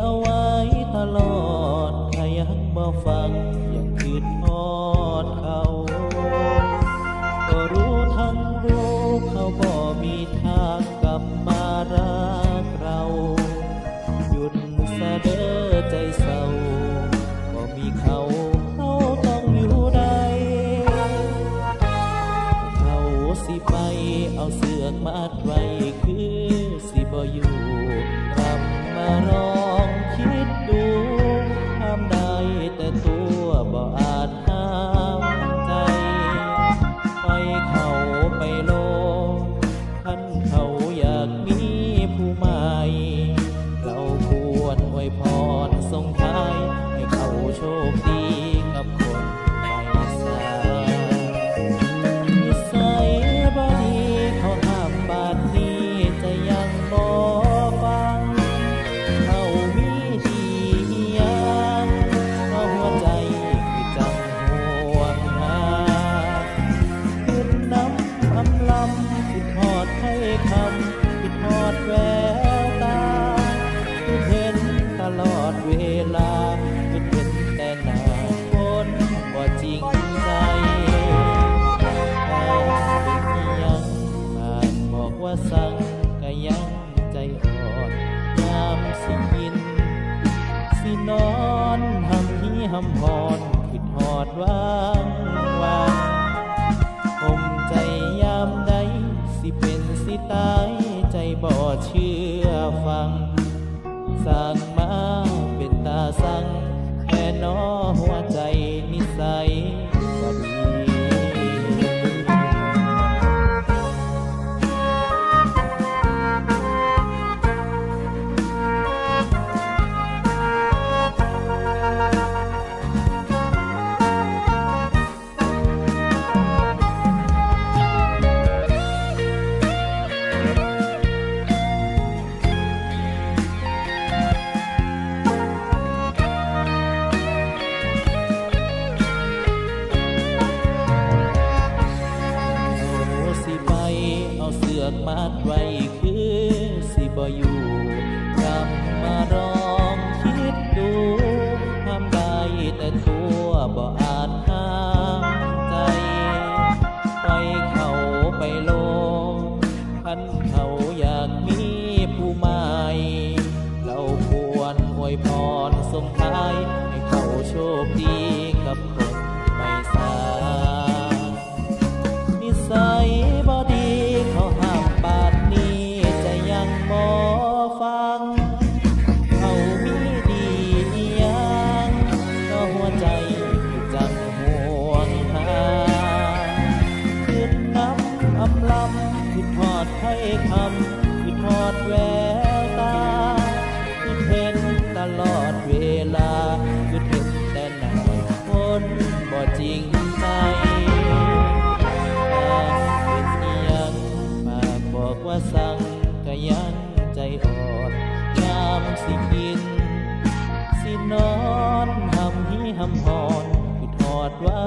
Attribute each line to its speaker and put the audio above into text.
Speaker 1: เอาไว้ตลอดถ้ายักบ่ฟังยังคืดทอด โชคดี หำพรคิดหอดว่า อกมัดไว้คือสิบอยู่กำมารองคิดดูทำได้แต่ตัวบ่อาจห้ามใจไปเขาไปโลพันเขาอยากมีผู้มา คิดทอดให้คำคิดทอดแววตาคิดเห็นตลอดเวลาคิดเห็นแต่หน้าคนบ่จริงใจเป็นยังมาบอกว่าสั่งก็ยังใจอ่อนยามสิกิน สินอนทำหิทำหอนคิดทอดว่า